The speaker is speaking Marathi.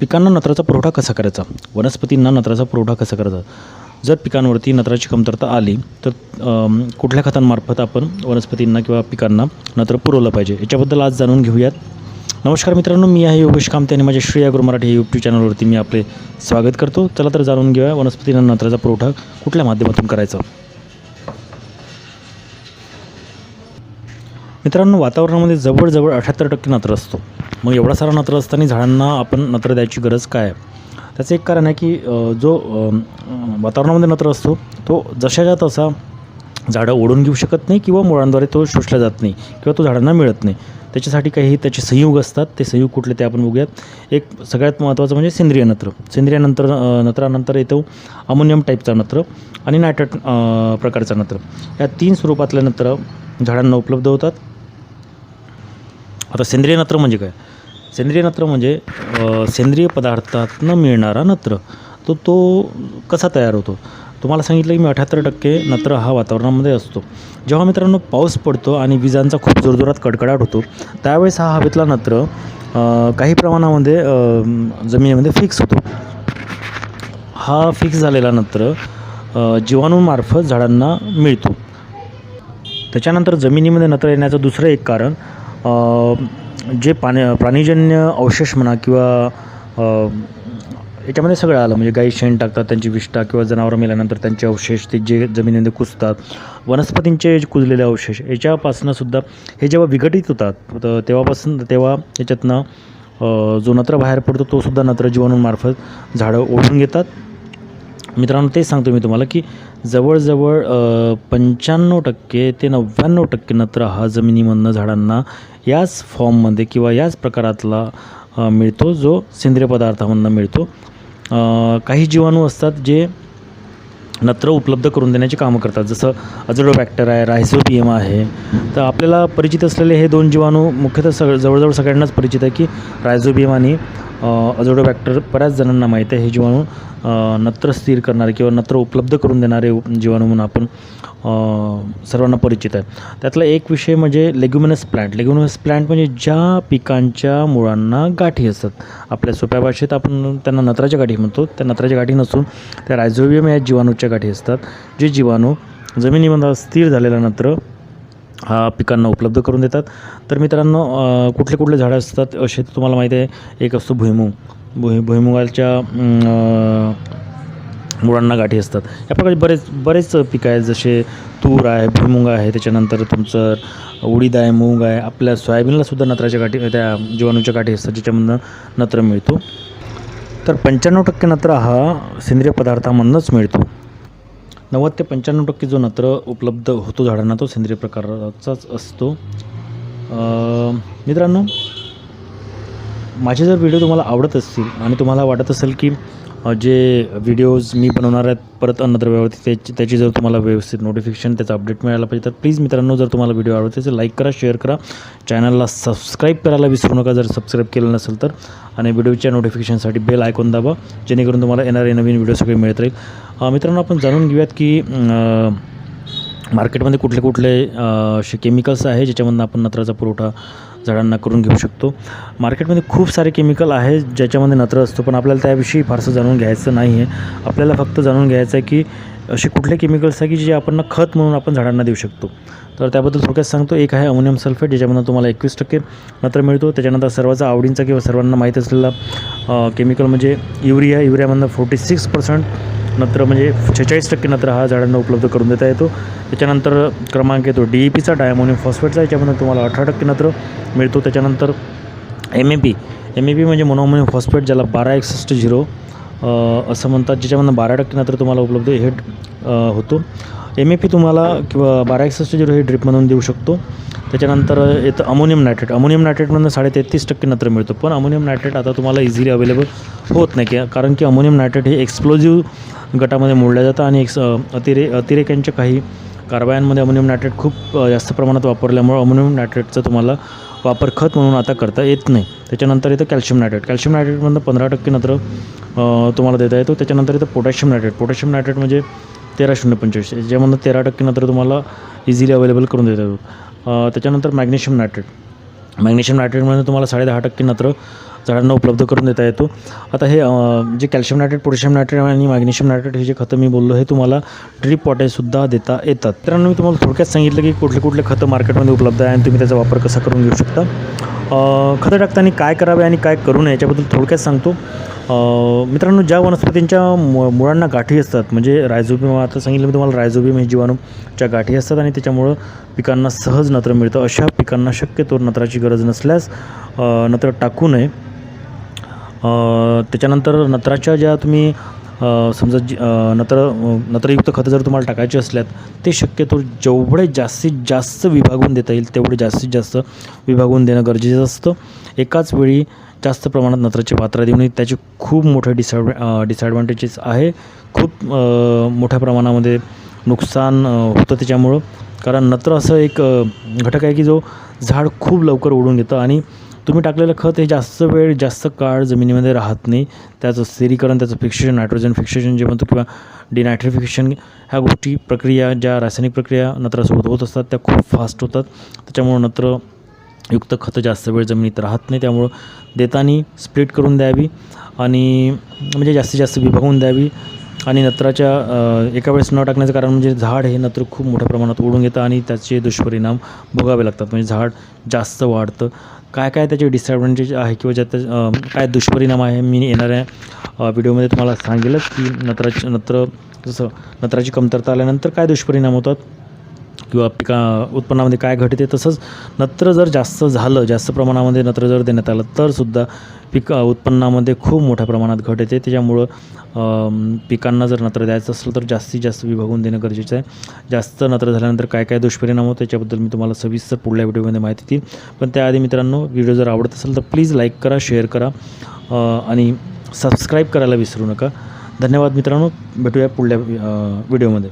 पिकांना नत्राचा पुरवठा कसा करायचा? वनस्पतींना नत्राचा पुरवठा कसा करायचा? जर पिकांवरती नत्राची कमतरता आली तर कुठल्या खतांमार्फत आपण वनस्पतींना किंवा पिकांना नत्र पुरवलं पाहिजे? याच्याबद्दल आज जाणून घेऊयात. नमस्कार मित्रांनो मी आहे योगेश कामते आणि माझ्या श्री अग्रो मराठी यूट्यूब चॅनलवरती मी आपले स्वागत करतो. चला तर जाणून घेऊया वनस्पतींना नत्राचा पुरवठा कुठल्या माध्यमातून करायचा? मित्रांनो वातावरणामध्ये जवळजवळ अठ्याहत्तर टक्के नत्र असतो. मग एवढा सारा नत्र असताना झाडांना आपण नत्र द्यायची गरज काय आहे? त्याचं एक कारण आहे की जो वातावरणामध्ये नत्र असतो तो जशाच्या तसा झाडं ओढून घेऊ शकत नाही किंवा मुळांद्वारे तो शोषला जात नाही किंवा तो झाडांना मिळत नाही. त्याच्यासाठी काही त्याचे संयुग असतात. ते संयुग कुठले ते आपण बघूयात. एक सगळ्यात महत्त्वाचं म्हणजे सेंद्रिय नत्र. सेंद्रिय नंतर नत्रानंतर येतो अमोनियम टाईपचा नत्र. आणि नायट्रेट प्रकारचा नत्र. या तीन स्वरूपातले नत्र झाडांना उपलब्ध होतात. आता सेंद्रिय नत्र म्हणजे काय? सेंद्रिय नत्र म्हणजे सेंद्रिय पदार्थातनं मिळणारा नत्र. तो तो कसा तयार होतो? तुम्हाला सांगितलं की मी अठ्याहत्तर टक्के नत्र हा वातावरणामध्ये असतो. जेव्हा मित्रांनो पाऊस पडतो आणि विजांचा खूप जोरजोरात कडकडाट होतो त्यावेळेस हा हवेतला नत्र काही प्रमाणामध्ये जमिनीमध्ये फिक्स होतो. हा फिक्स झालेला नत्र जीवाणूमार्फत झाडांना मिळतो. त्याच्यानंतर जमिनीमध्ये नत्र येण्याचं दुसरं एक कारण जे पाणी प्राणीजन्य अवशेष म्हणा किंवा याच्यामध्ये सगळं आलं. म्हणजे गाई शेण टाकतात त्यांची विष्ठा किंवा जनावरं मेल्यानंतर त्यांचे अवशेष ते जे जमिनीमध्ये कुजतात वनस्पतींचे कुजलेले अवशेष याच्यापासून सुद्धा हे जेव्हा विघटित होतात तर तेव्हापासून तेव्हा याच्यातनं जो नत्र बाहेर पडतो तो सुद्धा नत्र जीवाणूंमार्फत झाडं ओढून घेतात. मित्रांनो तेच सांगतो मी तुम्हाला की जवळजवळ पंच्याण्णव टक्के ते नव्याण्णव टक्के नत्र हा जमिनीमधनं झाडांना याच फॉर्ममध्ये किंवा याच प्रकारातला मिळतो जो सेंद्रिय पदार्थामधनं मिळतो. काही जीवाणू असतात जे नत्र उपलब्ध करून देण्याची कामं करतात. जसं अझोडोबॅक्टर आहे रायझोबियम आहे. तर आपल्याला परिचित असलेले हे दोन जीवाणू मुख्यतः सग जवळजवळ सगळ्यांनाच परिचित आहे की रायझोबियम आणि अझोडोबॅक्टर बऱ्याच जणांना माहीत आहे हे जीवाणू नत्र स्थिर करणारे किंवा नत्र उपलब्ध करून देणारे जीवाणू म्हणून आपण सर्वांना परिचित आहे. त्यातला एक विषय म्हणजे लेग्युमिनस प्लांट लेग्युमिनस प्लांट म्हणजे ज्या पिकांच्या मुळांना गाठी असतात. आपल्या सोप्या भाषेत आपण त्यांना नत्राच्या गाठी म्हणतो. त्या नत्राच्या गाठी नसून त्या रायझोबियम या जीवाणूच्या गाठी असतात. जे जीवाणू जमिनीमध्ये स्थिर झालेला नत्र हा पिकांना उपलब्ध करून देतात. तर मित्रांनो कुठले कुठले झाडं असतात असे तुम्हाला माहिती आहे एक असतो भुईमुग. भुई भुईमुगाच्या मुळांना गाठी असतात. या प्रकारचे बरेच बरेच पिकं आहेत जसे तूर आहे भुईमुग आहे त्याच्यानंतर तुमचं उडीद आहे मूग आहे आपल्या सोयाबीनला सुद्धा नत्राच्या गाठी त्या जीवाणूच्या गाठी असतात ज्याच्यामधनं नत्र मिळतो. तर पंच्याण्णव टक्के नत्र हा सेंद्रिय पदार्थामधनंच मिळतो. नव्वद ते पंच्याण्णव टक्के जो नत्र उपलब्ध होतो झाडांना तो सेंद्रिय प्रकाराचाच असतो. मित्रांनो माझे जर व्हिडिओ तुम्हाला आवडत असतील आणि तुम्हाला वाटत असेल की जे व्हिडिओज मी बनवणार आहेत परत अन्नद्रव्यावरती त्याची त्याची जर तुम्हाला व्यवस्थित नोटिफिकेशन त्याचा अपडेट मिळायला पाहिजे तर प्लीज मित्रांनो जर तुम्हाला व्हिडिओ आवडत असेल लाईक करा शेअर करा. चॅनलला सबस्क्राईब करायला विसरू नका जर सबस्क्राईब केलं नसेल तर. आणि व्हिडिओच्या नोटिफिकेशनसाठी बेल आयकॉन दाबा जेणेकरून तुम्हाला येणारे नवीन व्हिडिओ सगळे मिळत राहील. मित्रांनो आपण जाणून घेऊयात की मार्केटमध्ये कुठले कुठले असे केमिकल्स आहे ज्याच्यामधून आपण नत्राचा पुरवठा झाडांना करून घेऊ शकतो. मार्केटमध्ये खूप सारे केमिकल आहे ज्याच्यामध्ये नत्र असतो पण आपल्याला त्याविषयी फारसं जाणून घ्यायचं नाही आहे आपल्याला फक्त जाणून घ्यायचं आहे की असे कुठले केमिकल्स आहे की जे आपण खत म्हणून आपण झाडांना देऊ शकतो. तर त्याबद्दल थोडक्यात सांगतो एक आहे अमोनियम सल्फेट ज्याच्यामधून तुम्हाला एकवीस टक्के नत्र मिळतो. त्याच्यानंतर सर्वांचा आवडींचा किंवा सर्वांना माहीत असलेला केमिकल म्हणजे युरिया. युरियामधनं फोर्टी सिक्स पर्सेंट नत्र म्हणजे छेचाळीस टक्के नत्र हा झाडांना उपलब्ध करून देता येतो. त्याच्यानंतर क्रमांक येतो डी ई पीचा डायमोनियम फॉस्फेटचा याच्यामधून तुम्हाला अठरा टक्के नत्र मिळतो. त्याच्यानंतर M A P M A P म्हणजे मोनोमोनियम फॉस्फेट ज्याला बारा एकसष्ट झिरो असं म्हणतात ज्याच्यामधनं बारा टक्के नत्र तुम्हाला उपलब्ध हे होतो. एम ए पी तुम्हाला किंवा बारा एकसष्ट झिरो हे ड्रिपमधून देऊ शकतो. त्याच्यानंतर येतं अमोनियम नायट्रेट अमोनियम नायट्रेटमधून साडे तेहतीस टक्के नत्र मिळतो. पण अमोनियम नायट्रेट आता तुम्हाला इझिली अवेलेबल होत नाही. की कारण की अमोनियम नायट्रेट हे एक्सप्लोजिव्ह गटामध्ये मोडलं जातं आणि एक्स अतिरे अतिरेक्यांच्या काही कारवायांमध्ये अमोनियम नायट्रेट खूप जास्त प्रमाणात वापरल्यामुळं अमोनियम नायट्रेटचा तुम्हाला वापर खत म्हणून आता करता येत नाही. त्याच्यानंतर येतं कॅल्शियम नायट्रेट कॅल्शियम नायट्रेटमधून पंधरा टक्के नत्र तुम्हाला देता येतो. त्याच्यानंतर येतं पोटॅशियम नायट्रेट पोटॅशियम नायट्रेट म्हणजे तेरा शून्य पंचवीस. याच्यामधनं तेरा टक्के तुम्हाला इझिली अवेलेबल करून देता येतो त्याच्यानंतर मॅग्नेशियम नायट्रेट मॅग्नेशियम नायट्रेटमध्ये तुम्हाला साडे दहा टक्के नत्र झाडांना उपलब्ध करून देता येतो. आता हे जे कॅल्शियम नायट्रेट पोटॅशियम नायट्रेट आणि मॅग्नेशियम नायट्रेट हे जे खतं मी बोललो हे तुम्हाला ड्रीप पॉटेसुद्धा देता येतात. मित्रांनो मी तुम्हाला थोडक्यात सांगितलं की कुठले कुठले खतं मार्केटमध्ये उपलब्ध आहे आणि तुम्ही त्याचा वापर कसा करून घेऊ शकता. खतं टाकताना काय करावे आणि काय करू नये याच्याबद्दल थोडक्यात सांगतो. मित्रांनो ज्या वनस्पतींच्या मु मुळांना गाठी असतात म्हणजे रायझोबियम आता सांगितलं मी तुम्हाला रायझोबियम हे जीवाणूच्या गाठी असतात आणि त्याच्यामुळं पिकांना सहज नत्र मिळतं. अशा पिकांना शक्यतो नत्राची गरज नसल्यास नत्र टाकू नये. त्याच्यानंतर नत्राच्या ज्या तुम्ही समजा जी नत्र नत्रयुक्त खतं जर तुम्हाला टाकायची असल्यात ते शक्यतो जेवढे जास्तीत जास्त विभागून देता येईल तेवढे जास्तीत जास्त विभागून देणं गरजेचं असतं. एकाच वेळी जास्त प्रमाणात नत्राची पात्र देऊ नये त्याचे खूप मोठे डिसॲडव डिसॲडव्हान्टेजेस आहे. खूप मोठ्या प्रमाणामध्ये नुकसान होतं त्याच्यामुळं. कारण नत्र असं एक घटक आहे की जो झाड खूप लवकर ओढून घेतं आणि तुम्ही टाकलेलं खत हे जास्त वेळ जास्त काळ जमिनीमध्ये राहत नाही. त्याचं स्थिरीकरण त्याचं फिक्सेशन नायट्रोजन फिक्सेशन जे म्हणतो किंवा डिनायट्रिफिकेशन ह्या गोष्टी प्रक्रिया ज्या रासायनिक प्रक्रिया नत्रासोबत होत असतात त्या खूप फास्ट होतात. त्याच्यामुळं नत्र युक्त खतं जास्त वेळ जमिनीत राहत नाही. त्यामुळं देताना स्प्लिट करून द्यावी आणि म्हणजे जास्तीत जास्त विभागून द्यावी आणि नत्राच्या एका वेळेस न टाकण्याचं कारण म्हणजे झाड हे नत्र खूप मोठ्या प्रमाणात ओढून घेतं आणि त्याचे दुष्परिणाम भोगावे लागतात. म्हणजे झाड जास्त वाढतं. काय काय त्याचे डिसॲडव्हान्टेज आहे किंवा ज्या काय दुष्परिणाम आहे मी येणाऱ्या व्हिडिओमध्ये तुम्हाला सांगेलच की नत्राची नत्र जसं नत्राची कमतरता आल्यानंतर काय दुष्परिणाम होतात? किंवा पिका उत्पन्नामध्ये काय घटते तसंच नत्र जर जास्त झालं जास्त प्रमाणामध्ये नत्र जर देण्यात आलं तर सुद्धा पिक उत्पन्नामध्ये खूप मोठ्या प्रमाणात घट येते. त्याच्यामुळं पिकांना जर नत्र द्यायचं असलं तर जास्तीत जास्त विभागून देणं गरजेचं आहे. जास्त नत्र झाल्यानंतर काय काय दुष्परिणाम होतो त्याच्याबद्दल मी तुम्हाला सविस्तर पुढल्या व्हिडिओमध्ये माहिती देईल पण त्याआधी मित्रांनो व्हिडिओ जर आवडत असेल तर प्लीज लाईक करा शेअर करा आणि सबस्क्राईब करायला विसरू नका. धन्यवाद मित्रांनो. भेटूया पुढल्या व्हिडिओमध्ये.